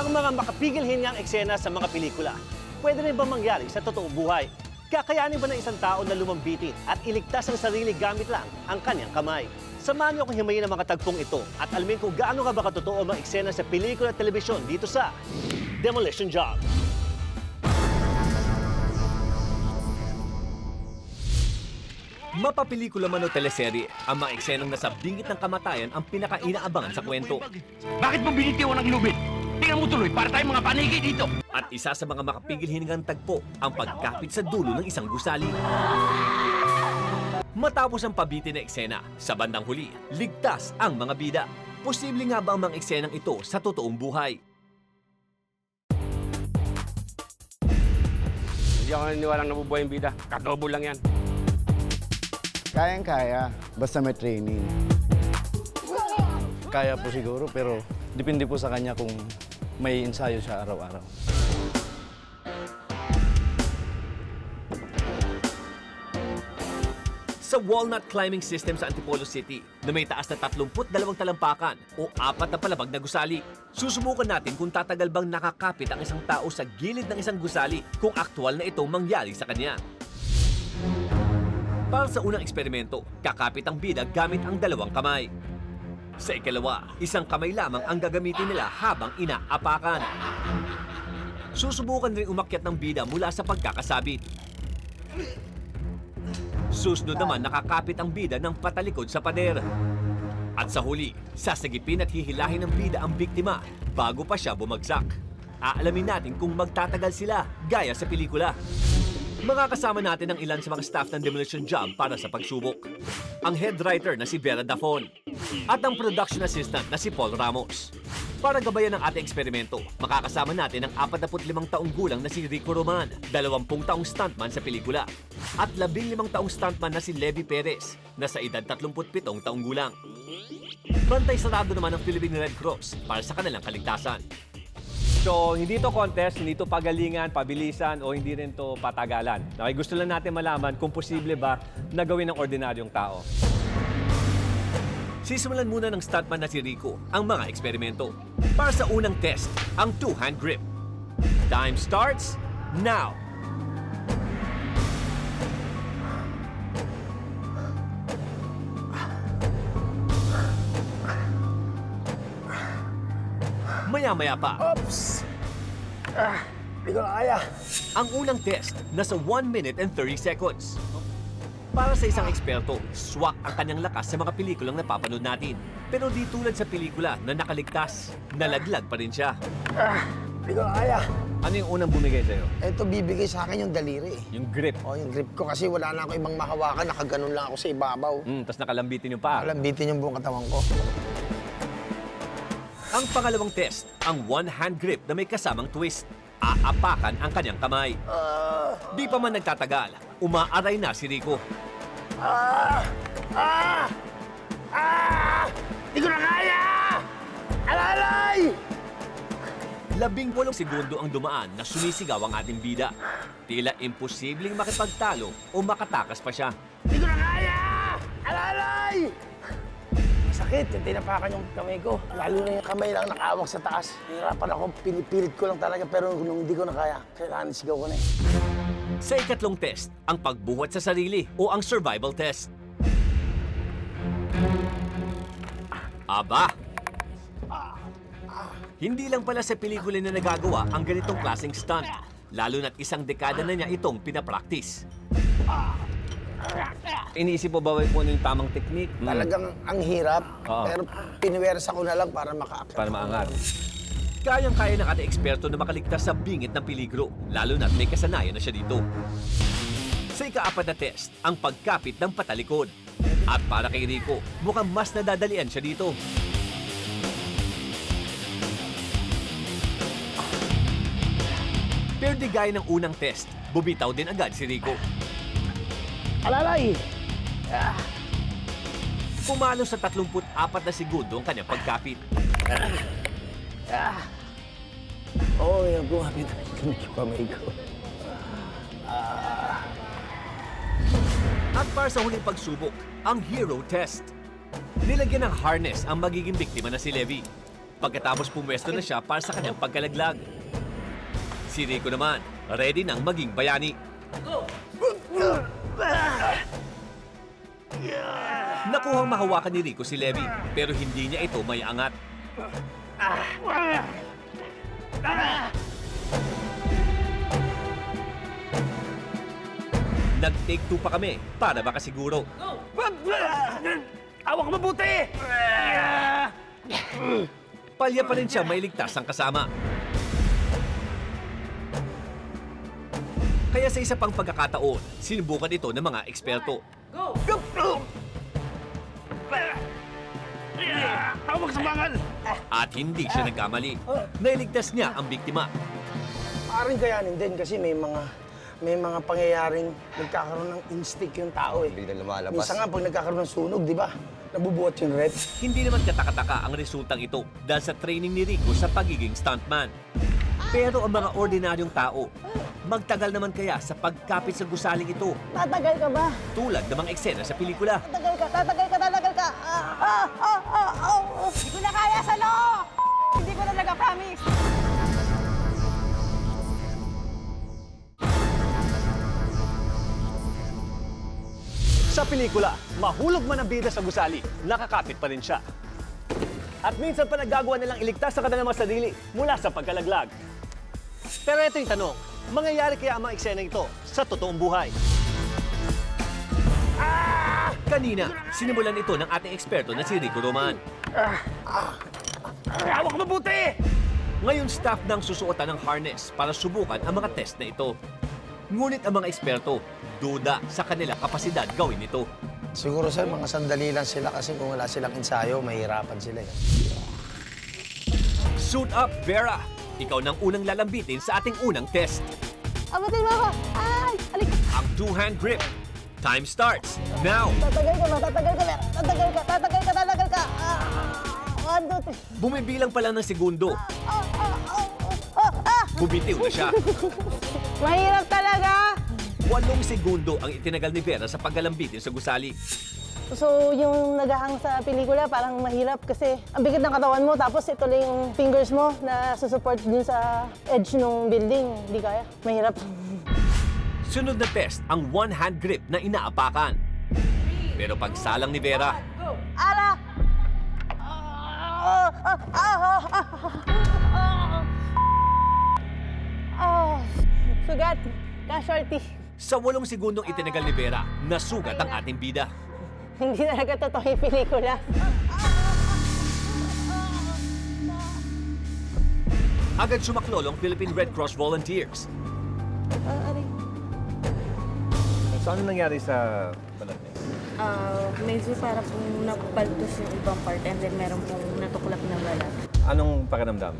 Ang mga makapigil hingang eksena sa mga pelikula, pwede rin ba mangyari sa totoong buhay? Kakayanin ba ng isang tao na lumambitin at iligtas ang sarili gamit lang ang kanyang kamay? Samahan niyo akong himayin ang mga tagpong ito at alamin kung gaano ka ba katotoo ang mga eksena sa pelikula at telebisyon dito sa Demolition Job. Mapapelikula man o teleserye, ang mga eksenang nasa bingit ng kamatayan ang pinaka-inaabangan sa kwento. Bakit mo binitiwan ang lubid? Tingnan mo tuloy, para tayong mga paniki dito. At isa sa mga makapigil hiningang tagpo, ang pagkapit sa dulo ng isang gusali. Matapos ang pabitin na eksena, sa bandang huli, ligtas ang mga bida. Posible nga ba ang mga eksenang ito sa totoong buhay? Hindi ako naniniwalang nabubuhay yung bida. Katobo lang yan. Kayang-kaya, basta may training. Kaya po siguro, pero depende po sa kanya kung may ensayo siya araw-araw. Sa walnut climbing system sa Antipolo City na may taas na 32 talampakan o apat na palabag na gusali. Susubukan natin kung tatagal bang nakakapit ang isang tao sa gilid ng isang gusali kung aktwal na itong mangyari sa kanya. Para sa unang eksperimento, kakapit ang bida gamit ang dalawang kamay. Sa ikalawa, isang kamay lamang ang gagamitin nila habang inaapakan. Susubukan rin umakyat ng bida mula sa pagkakasabit. Susunod naman nakakapit ang bida ng patalikod sa pader. At sa huli, sasagipin at hihilahin ng bida ang biktima bago pa siya bumagsak. Aalamin natin kung magtatagal sila gaya sa pelikula. Makakasama natin ang ilan sa mga staff ng Demolition Job para sa pagsubok. Ang head writer na si Vera Dafon at ang production assistant na si Paul Ramos. Para gabayan ang ating eksperimento, makakasama natin ang 45 taong gulang na si Rico Roman, 20 taong stuntman sa pelikula, at 15 taong stuntman na si Levi Perez, na sa edad 37 taong gulang. Bantay sarado naman ang Philippine Red Cross para sa kanilang kaligtasan. So, hindi to contest, hindi to pagalingan, pabilisan, o hindi rin to patagalan. Okay, gusto lang natin malaman kung posible ba na gawin ng ordinaryong tao. Sisimulan muna ng stuntman na si Rico ang mga eksperimento. Para sa unang test, ang two-hand grip. Time starts now! Maya-maya pa, Oops! Ah, hindi ko na kaya. ang unang test nasa 1 minute and 30 seconds. Para sa isang eksperto, swak ang kanyang lakas sa mga pelikulang napapanood natin. Pero di tulad sa pelikula na nakaligtas, nalaglag pa rin siya. Ah, hindi ko na kaya. Ano yung unang bumigay sa'yo? Ito bibigay sa akin yung daliri eh. Yung grip. O, yung grip ko kasi wala na ako ibang mahawakan, nakaganon lang ako sa ibabaw. Mm, tapos nakalambitin yung paa. Alam, bitin yung buong katawan ko. Ang pangalawang test, ang one-hand grip na may kasamang twist. Aapakan ang kanyang kamay. Di pa man nagtatagal, umaaray na si Rico. Ah! Ah! Ah! Hindi ko na kaya! Alalay! Labing walong segundo ang dumaan na sumisigaw ang ating bida. Tila imposibleng makipagtalo o makatakas pa siya. Hindi ko na kaya! Alalay! Sakit, tinapakan yung kamay ko. Lalo na yung kamay lang nakawak sa taas. Hirapan ako, pinipilit ko lang talaga, pero nung hindi ko na kaya, kailangan sigaw ko na eh. Sa ikatlong test, ang pagbuhat sa sarili o ang survival test. Aba! Hindi lang pala sa pelikula na nagagawa ang ganitong klaseng stunt. Lalo na't isang dekada na niya itong pinapraktis. Iniisip mo ba kung ano yung tamang technique? Mm, Talagang ang hirap, Oo. pero piniwersa ko na lang para makaakyat. Para maangat. Kayang-kaya ng ating eksperto na makaligtas sa bingit ng peligro, lalo na't may kasanayan na siya dito. Sa ikaapat na test, ang pagkapit ng patalikod. At para kay Rico, mukhang mas nadadalian siya dito. Pero di gaya ng unang test, bubitaw din agad si Rico. Alalay! Pumalo sa 34 na segundo ang kanyang pagkapit. Oo, oh, yung gumamit yung kamay ko. At para sa huling pagsubok, ang hero test. Nilagyan ng harness ang magiging biktima na si Levi. pagkatapos pumwesto na siya para sa kanyang pagkalaglag. Si Rico naman, ready nang maging bayani. Nakuhang mahawakan ni Rico si Levi, pero hindi niya ito may angat. Nag-take two pa kami para makasiguro. Awak mabuti! Palya pa rin siya may ligtas ang kasama. Kaya sa isa pang pagkakataon, sinubukan ito ng mga eksperto. Awak sa bangal! At hindi siya nagkamali. Nailigtas niya ang biktima. Parang kayanin din kasi may mga may mga pangyayaring nagkakaroon ng instinct yung tao eh. Biglang lumalabas. Minsan nga pag nagkakaroon ng sunog, di ba? Nabubuhat yung red. Hindi naman katakataka ang resultang ito dahil sa training ni Rico sa pagiging stuntman. Pero ang mga ordinaryong tao, magtagal naman kaya sa pagkapit sa gusaling ito Tatagal ka ba? tulad ng mga eksena sa pelikula. Tatagal ka, tatagal ka, tatagal ka. Ah, ah, ah, ah, ah. Hindi ko na kaya sa loo! Hindi ko na nag-promise. Sa pelikula, mahulog man ang bida sa gusali, nakakapit pa rin siya. At minsan pa nagagawa nilang iligtas sa kanilang mga sarili mula sa pagkalaglag. Pero ito yung tanong, mangyayari kaya ang mga eksena ito sa totoong buhay? Kanina, sinimulan ito ng ating eksperto na si Rico Roman. Awak mabuti! Ngayon staff ng susuotan ng harness para subukan ang mga test na ito. Ngunit ang mga eksperto, duda sa kanilang kapasidad gawin ito. Siguro sir, mga sandali lang sila kasi kung wala silang ensayo, mahirapan sila eh. Suit up, Vera! Ikaw nang unang lalambitin sa ating unang test. Abutin mo ako. Ay, alik. Ang two-hand grip. Time starts now! Tatagal ka ba? Tatagal ka ba? Tatagal ka, tatagal ka, tatagal ka. Ah, one, two, three. Bumibilang pa lang ng segundo. Ah, ah, ah, ah, ah. Bumitiw na siya. Mahirap talaga. Walong segundo ang itinagal ni Vera sa paggalambitin sa gusali. So, yung nagahang sa pelikula, parang mahirap kasi ang bigat ng katawan mo, tapos ito lang yung fingers mo na susupport dun sa edge ng building. Hindi kaya. Mahirap. Sunod na test ang one-hand grip na inaapakan. Pero pagsalang ni Vera, Ara! Ah, ah, ah, ah, ah, ah. Ah, sugat. Casualty. sa walong segundong itinagal ni Vera, nasugat ang ating bida. Hindi talaga totoo yung pelikula. Agad sumaklolo ang Philippine Red Cross Volunteers. So ano nangyari sa balat niya? Ah, medyo para pong napaltos yung ibang part and then meron pong natuklap na balat. Anong pakiramdam?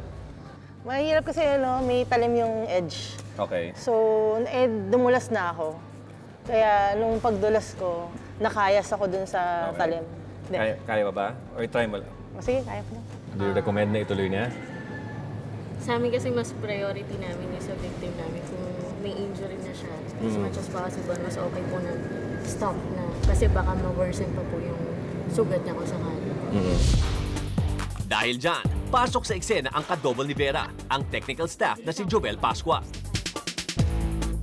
Mahirap kasi ano, may talim yung edge. Okay. So, eh, dumulas na ako. Kaya nung pagdulas ko, nakayas ako dun sa Okay. talim. Hindi. Kaya, kaya ba ba? Or try mo lang? Sige, kaya ko na. Do you recommend na ituloy niya? Sa amin kasi mas priority namin yung sa victim namin kung may injury na siya. As much as possible, mas okay po na stop na. Kasi baka ma-worsen pa po yung sugat niya kung sakali. Dahil dyan, pasok sa eksena ang kadobol ni Vera, ang technical staff na si Jovel Pasqua.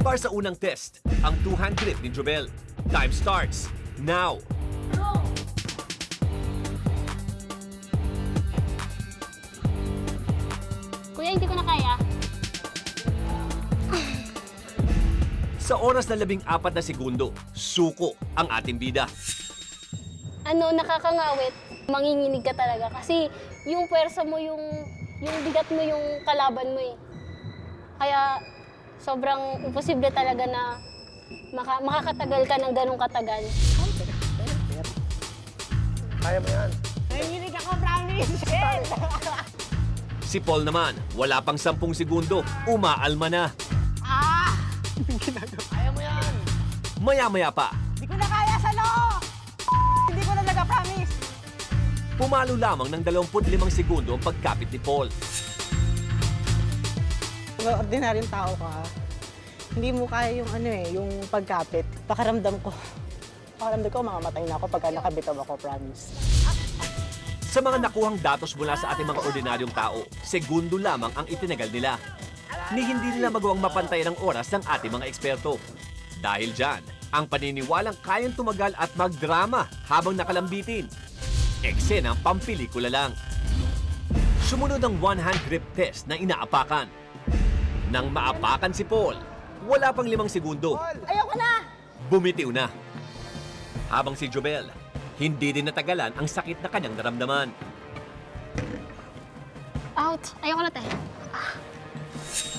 Para sa unang test, ang two-hand grip ni Jovel. Time starts now! Kuya, hindi ko na kaya. Sa oras na labing apat na segundo, suko ang ating bida. Ano, nakakangawit. Manginginig ka talaga kasi yung pwersa mo, yung, yung bigat mo, yung kalaban mo eh. Kaya sobrang imposible talaga na maka, makakatagal ka ng ganong katagal. Kaya mo yan. Nanginig ako, promise! Si Paul naman, wala pang sampung segundo, umaalma na. Kaya mo yan! Maya-maya pa, Hindi ko na kaya sa loo! Hindi ko na nag-promise! pumalo lamang ng 25 segundo ang pagkapit ni Paul. Ordinaryong tao ka, hindi mo kaya yung ano eh, yung pagkapit. Pakaramdam ko. Pakaramdam ko, mamamatay na ako pagka nakabitaw ako, promise. Sa mga nakuhang datos mula sa ating mga ordinaryong tao, segundo lamang ang itinagal nila. Ni hindi nila magawang mapantayan ang oras ng ating mga eksperto. Dahil dyan, ang paniniwalang kayang tumagal at magdrama habang nakalambitin. Eksenang pampelikula lang. Sumunod ang one-hand grip test na inaapakan. Nang maapakan si Paul, wala pang limang segundo. Ayoko na! Bumitiw na. Habang si Jobel, hindi din natagalan ang sakit na kanyang naramdaman. Out. Ayoko na, te.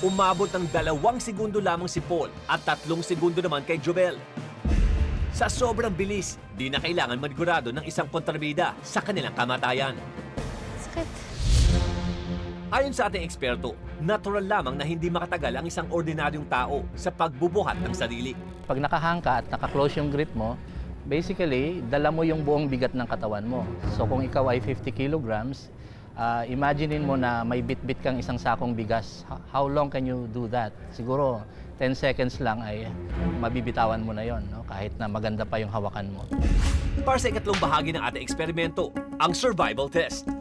Umabot ng dalawang segundo lamang si Paul at tatlong segundo naman kay Jobel. Sa sobrang bilis, di na kailangan manigurado ng isang kontrabida sa kanilang kamatayan. Sakit. Ayon sa ating eksperto, natural lamang na hindi makatagal ang isang ordinaryong tao sa pagbubuhat ng sarili. Pag nakahangka at naka-close yung grip mo, basically, dala mo yung buong bigat ng katawan mo. So kung ikaw ay 50 kilograms, ah, imaginein mo na may bit-bit kang isang sakong bigas. How long can you do that? Siguro 10 seconds lang ay mabibitawan mo na yon, no? kahit na maganda pa yung hawakan mo. Para sa ikatlong bahagi ng ating eksperimento, ang survival test.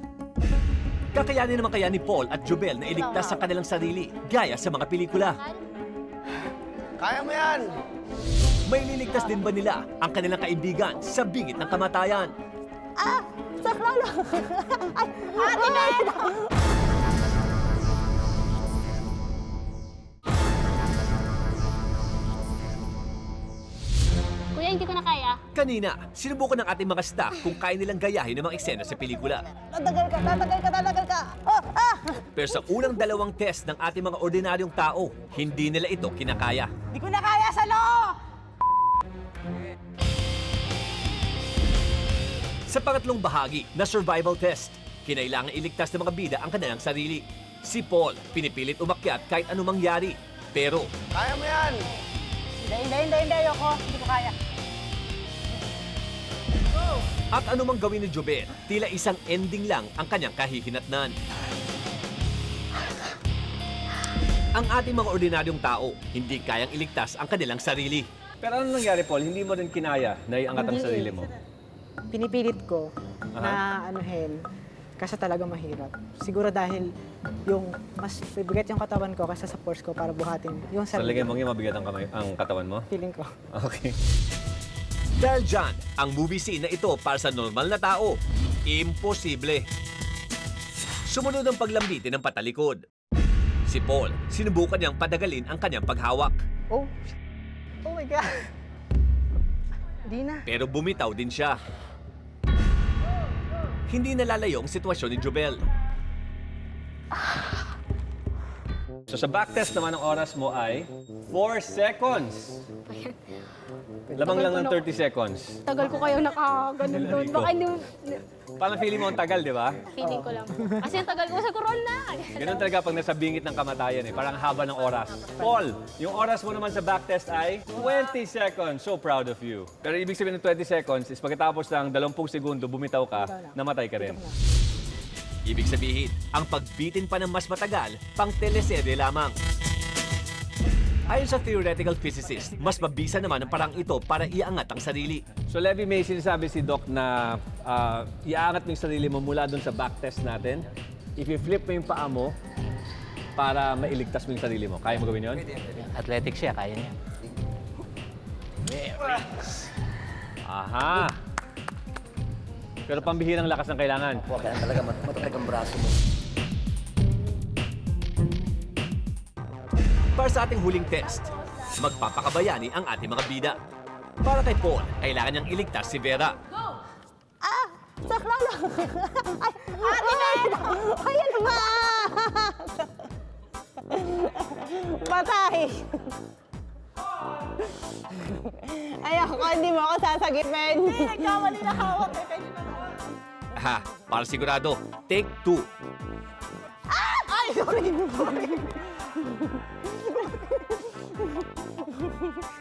Kakayanin naman kaya ni Paul at Jobel na iligtas sa kanilang sarili gaya sa mga pelikula. Kaya mo yan! May liligtas din ba nila ang kanilang kaibigan sa bingit ng kamatayan? Ah! Saklolo! Ay! Ate Ben! Kanina, sinubukan ng ating mga staff kung kaya nilang gayahin ng mga eksena sa pelikula. Tatagal ka, tatagal ka, tatagal ka! Oh, ah! Pero sa unang dalawang test ng ating mga ordinaryong tao, hindi nila ito kinakaya. Di ko na kaya sa loo! Sa pangatlong bahagi na survival test, kinailangan iligtas ng mga bida ang kanilang sarili. Si Paul, pinipilit umakyat kahit anong mangyari. Pero Kaya mo yan! Hindi, hindi, hindi, hindi, ayoko. Hindi ko kaya. At anumang gawin ni Jobel, tila isang ending lang ang kanyang kahihinatnan. Ang ating mga ordinaryong tao, hindi kayang iligtas ang kanilang sarili. Pero ano nangyari, Paul? Hindi mo rin kinaya na iangat ang Hindi sarili mo? Pinipilit ko na anuhin kasi talaga mahirap. Siguro dahil yung mas bigat yung katawan ko kaysa sa force ko para buhatin yung Sa sarili. lagay mo ngayon mabigat ang, kamay, ang katawan mo? Feeling ko. Okay. Dahil dyan, ang movie scene na ito para sa normal na tao, imposible. Sumunod ang paglambitin ng patalikod. Si Paul, sinubukan niyang padagalin ang kanyang paghawak. Oh, oh my God. Di na. Pero bumitaw din siya. Hindi nalalayo ang sitwasyon ni Jobel. So sa back test naman ang oras mo ay 4 seconds. Lamang lang ng 30 seconds. Tagal ko kayo nakaganon doon. Baka hindi mo- Parang feeling mo ang tagal, di ba? Feeling ko lang. Kasi ang tagal ko sa corona. Ganun talaga pag nasa bingit ng kamatayan eh. Parang haba ng oras. Paul, yung oras mo naman sa back test ay 20 seconds. So proud of you. Pero ibig sabihin ng 20 seconds is pagkatapos ng 20 segundo, bumitaw ka, namatay ka rin. Ibig sabihin, ang pagbitin pa ng mas matagal, pang teleserye lamang. Ayon sa theoretical physicist, mas mabisa naman ang parang ito para iangat ang sarili. So Levi, may sinasabi si Doc na ah, iaangat mo yung sarili mo mula doon sa back test natin. If you flip mo yung paa mo, para mailigtas mo yung sarili mo. Kaya mo gawin yun? Athletic siya, kaya niya. Aha! Pero pambihirang lakas ng kailangan. Kaya talaga mat matatag ang braso mo. Para sa ating huling test, magpapakabayani ang ating mga bida. Para kay Paul, kailangan niyang iligtas si Vera. Ah! Saklolo! Ay! Ate Ben! Ay, ano ba? Patay! Ayoko, hindi mo ako sasagipin. Hindi, nagkamali na hawak. Ha, para sigurado, take two. Ay, sorry, sorry.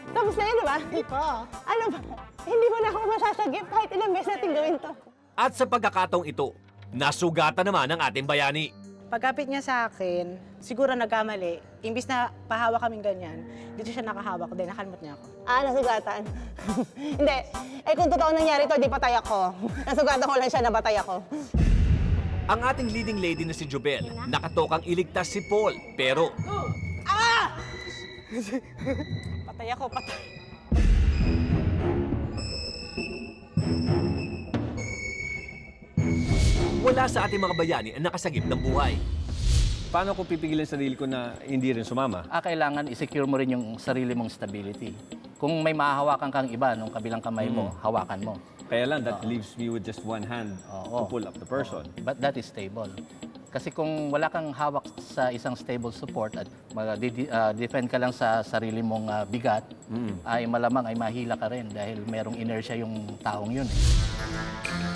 Tapos na yun, di ba? Hindi pa. Ano ba? Hindi mo na ako masasagip kahit ilang beses natin gawin to. At sa pagkakataong ito, nasugatan naman ang ating bayani. Pagkapit niya sa akin, siguro nagkamali. Imbis na pahawak kaming ganyan, dito siya nakahawak din, nakalimot niya ako. Ah, nasugatan. Hindi. Eh kung totoo nangyari to, di patay ako. Nasugatan ko lang siya, nabatay ako. Ang ating leading lady na si Jubel, nakatokang iligtas si Paul. Pero Patay ako, patay. Wala sa ating mga bayani ang nakasagip ng buhay. Paano ko pipigilin sarili ko na hindi rin sumama? Ah, kailangan i-secure mo rin yung sarili mong stability. Kung may mahahawakan kang iba nung kabilang kamay mo, hawakan mo. Kaya lang, that leaves me with just one hand to Oo. pull up the person. But that is stable. Kasi kung wala kang hawak sa isang stable support at mag-defend ka lang sa sarili mong ah, bigat, ay malamang ay mahila ka rin dahil merong inertia yung taong yun. eh.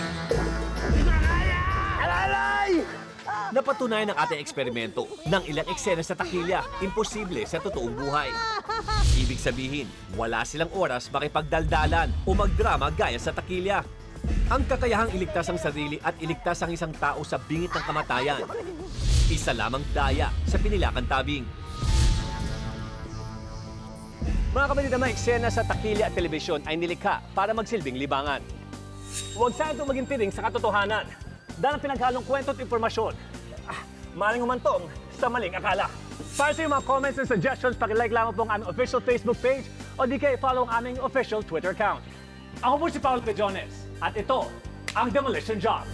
Napatunayan ng ating eksperimento ng ilang eksena sa takilya, imposible sa totoong buhay. Ibig sabihin, wala silang oras makipagdaldalan o magdrama gaya sa takilya. Ang kakayahang iligtas ang sarili at iligtas ang isang tao sa bingit ng kamatayan. Isa lamang daya sa pinilakan tabing. Mga kapatid, ang eksena sa takilya at telebisyon ay nilikha para magsilbing libangan. Huwag sana ito maging piring sa katotohanan. Dahil ang pinaghalong kwento at impormasyon, ah, maling umantong sa maling akala. Para sa mga comments and suggestions, pakilike lamang po ang aming official Facebook page o di kaya follow ang aming official Twitter account. Ako po si Paul Pejones at ito ang Demolition Job.